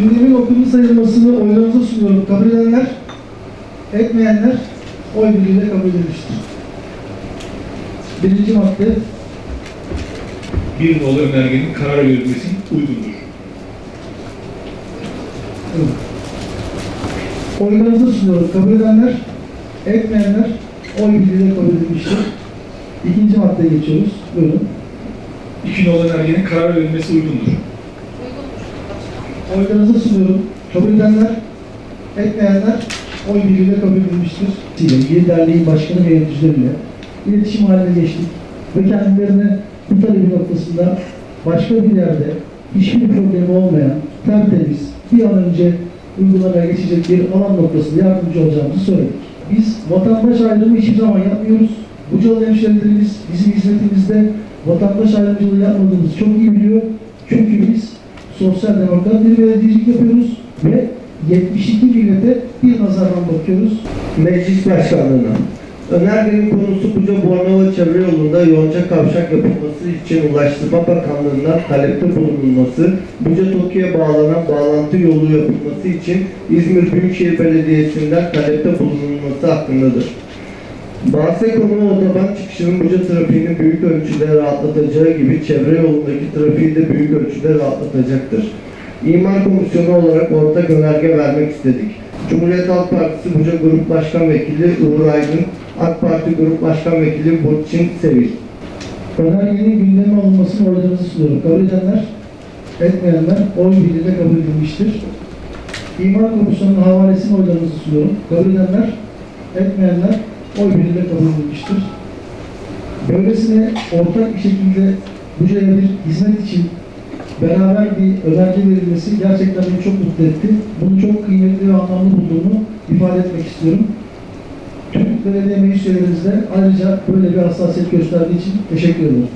Gündemin okunma sayılmasını oylarınıza sunuyorum. Kabul edenler, etmeyenler oy birliğiyle kabul edilmiştir. Birinci madde, Bir nolu önergenin karar verilmesi uygundur. evet. oylarınıza sunuyorum. Kabul edenler, etmeyenler oy birliğiyle kabul edilmiştir. İkinci maddeye geçiyoruz. Buyurun. İki nolu önergenin karar verilmesi uygundur. Oylarınıza sunuyorum. Kabul edenler, etmeyenler oy birliğiyle kabul edilmiştir. Bir derneğin başkanı ve yöneticileriyle iletişim haline geçtik ve kendilerine bu talebi noktasında başka bir yerde hiçbir problemi olmayan, tertemiz, bir an önce uygulamaya geçecek bir alan noktasında yardımcı olacağımızı söyledik. Biz vatandaş ayrımı hiçbir zaman yapmıyoruz. Bucalı hemşehrilerimiz bizim hizmetimizde vatandaş ayrımcılığı yapmadığımızı çok iyi biliyor. Çünkü sosyal demokrat bir belediyecilik yapıyoruz ve 72 millete bir nazardan bakıyoruz. Meclis Başkanlığı'na. Önergenin konusu Buca Bornova Çevre Yolu'nda yonca kavşak yapılması için Ulaştırma Bakanlığı'ndan talepte bulunulması, Buca Toki'ye bağlanan bağlantı yolu yapılması için İzmir Büyükşehir Belediyesi'nden talepte bulunulması hakkındadır. Bahse konu otoban çıkışının Buca trafiğini büyük ölçüde rahatlatacağı gibi çevre yolundaki trafiği de büyük ölçüde rahatlatacaktır. İmar Komisyonu olarak ortak önerge vermek istedik. Cumhuriyet Halk Partisi Buca Grup Başkan Vekili Uğur Aydın, AK Parti Grup Başkan Vekili Burçin Sevil. Önergenin gündeme alınmasını oylarınızı sunuyorum. Kabul edenler, etmeyenler oy birliğiyle kabul edilmiştir. İmar Komisyonu'nun havalesini oylarınızı sunuyorum. Kabul edenler, etmeyenler oy birliğiyle kabul. Böylesine ortak bir şekilde Buca'ya bir hizmet için beraber bir önerge verilmesi gerçekten beni çok mutlu etti. Bunu çok kıymetli ve anlamlı bulduğumu ifade etmek istiyorum. Tüm belediye meclis ayrıca böyle bir hassasiyet gösterdiği için teşekkür ederim.